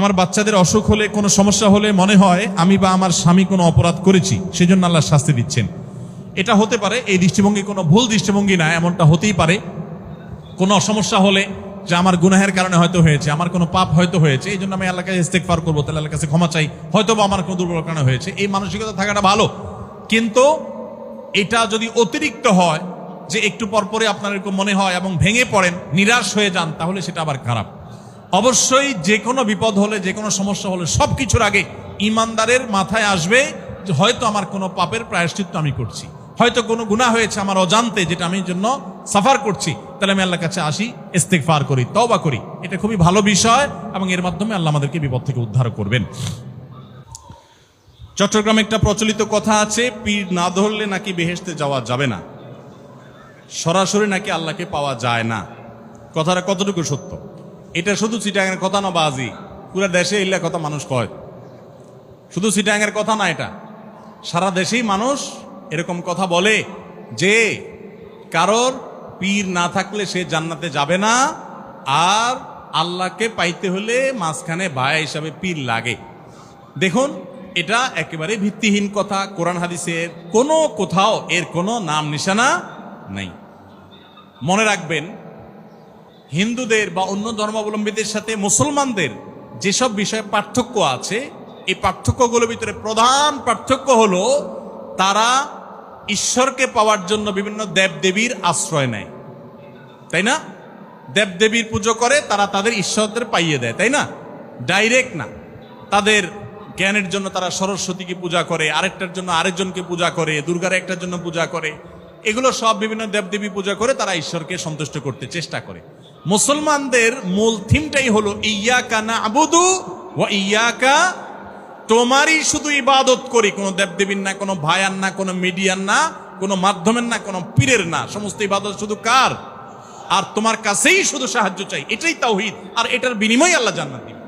আমার বাচ্চাদের অসুখ হলে, কোনো সমস্যা হলে মনে হয় আমি বা আমার স্বামী কোনো অপরাধ করেছি, সেজন্য আল্লাহ শাস্তি দিচ্ছেন। এটা হতে পারে এই দৃষ্টিভঙ্গি কোনো ভুল দৃষ্টিভঙ্গি না, এমনটা হতেই পারে। কোনো সমস্যা হলে যে আমার গুনাহের কারণে হয়তো হয়েছে, আমার কোনো পাপ হয়তো হয়েছে, এই জন্য আমি আল্লাহকে ইস্তেকফার করব, তাহলে আল্লাহর কাছে ক্ষমা চাই। হয়তো বা আমার কোনো দুর্বল কারণে হয়েছে। এই মানসিকতা থাকাটা ভালো। কিন্তু এটা যদি অতিরিক্ত হয়, যে একটু পরপরে আপনার এরকম মনে হয় এবং ভেঙে পড়েন, নিরাশ হয়ে যান, তাহলে সেটা আবার খারাপ। অবশ্যই যে কোনো বিপদ হলে, যে কোনো সমস্যা হলে সব কিছুর আগে ইমানদারের মাথায় আসবে যে হয়তো আমার কোনো পাপের প্রায়শ্চিত্ত আমি করছি। হয়তো কোনো গুণা হয়েছে আমার অজান্তে যেটা আমি জন্য সাফার করছি। তাহলে আমি আল্লাহর কাছে আসি ইস্তেকফার করি, তওবা করি। এটা খুবই ভালো বিষয় এবং এর মাধ্যমে আল্লাহ আমাদেরকে বিপদ থেকে উদ্ধার করবেন। চট্টগ্রামে একটা প্রচলিত কথা আছে, পীর না ধরলে নাকি বেহেশতে যাওয়া যাবে না। সরাসরি নাকি আল্লাহকে পাওয়া যায় না। কথাটা কতটুকু সত্য? এটা শুধু চিটাঙের কথা না, বাজি। পুরো দেশে এলে কথা মানুষ কয়। শুধু চিটাঙের কথা না এটা। সারা দেশেই মানুষ এরকম কথা বলে যে কারোর পীর না থাকলে সে জান্নাতে যাবে না, আর আল্লাহকে পাইতে হলে মাঝখানে ভায়া হিসাবে পীর লাগে। দেখুন, এটা একেবারে ভিত্তিহীন কথা। কোরআন হাদিসের কোনো কোথাও এর কোনো নাম নিশানা নেই। মনে রাখবেন হিন্দুদের বা অন্য ধর্মাবলম্বীদের সাথে মুসলমানদের যেসব বিষয়ে পার্থক্য আছে, এই পার্থক্যগুলোর ভিতরে প্রধান পার্থক্য হলো তারা ঈশ্বরকে পাওয়ার জন্য বিভিন্ন দেবদেবীর আশ্রয় নেয়। তাই না? দেবদেবীর পুজো করে, তারা তাদের ঈশ্বরদের পাইয়ে দেয়, তাই না? ডাইরেক্ট না। তাদের জ্ঞানের জন্য তারা সরস্বতীকে পূজা করে, আরেকটার জন্য আরেকজনকে পূজা করে, দুর্গার একটার জন্য পূজা করে। এগুলো সব বিভিন্ন দেবদেবী পূজা করে তারা ঈশ্বরকে সন্তুষ্ট করতে চেষ্টা করে। মুসলমানদের মূল থিমটাই হলো ইয়াকা না আবুদু ও ইয়াকা, তোমারই শুধু ইবাদত করি। কোনো দেবদেবীর না, কোনো ভায়ার না, কোনো মিডিয়ার না, কোনো মাধ্যমের না, কোনো পীরের না। সমস্ত ইবাদত শুধু কার? আর তোমার কাছেই শুধু সাহায্য চাই। এটাই তাওহিদ। আর এটার বিনিময় আল্লাহ জান্নাত দিবে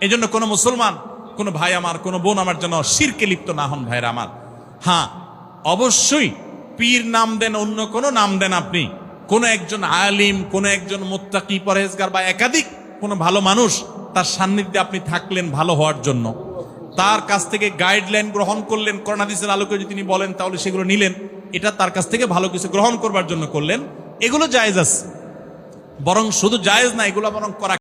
এই জন্য কোনো মুসলমান, কোনো ভাই আমার, কোনো বোন আমার জন্য শিরকে লিপ্ত না হন ভাইরা আমার। হ্যাঁ অবশ্যই পীর নাম দেন, অন্য কোনো নাম দেন আপনি। কোন একজন আলিম, কোন একজন মোত্তাকি, পরহেজগার বা একাধিক কোন ভালো মানুষ তার সান্নিধ্যে আপনি থাকলেন ভালো হওয়ার জন্য। তার কাছ থেকে গাইডলাইন গ্রহণ করলেন করোনাদিসের আলোকে যদি তিনি বলেন, তাহলে সেগুলো নিলেন। এটা তার কাছ থেকে ভালো কিছু গ্রহণ করবার জন্য করলেন। এগুলো জায়েজ আছে। বরং শুধু জায়েজ না, এগুলো বরং করা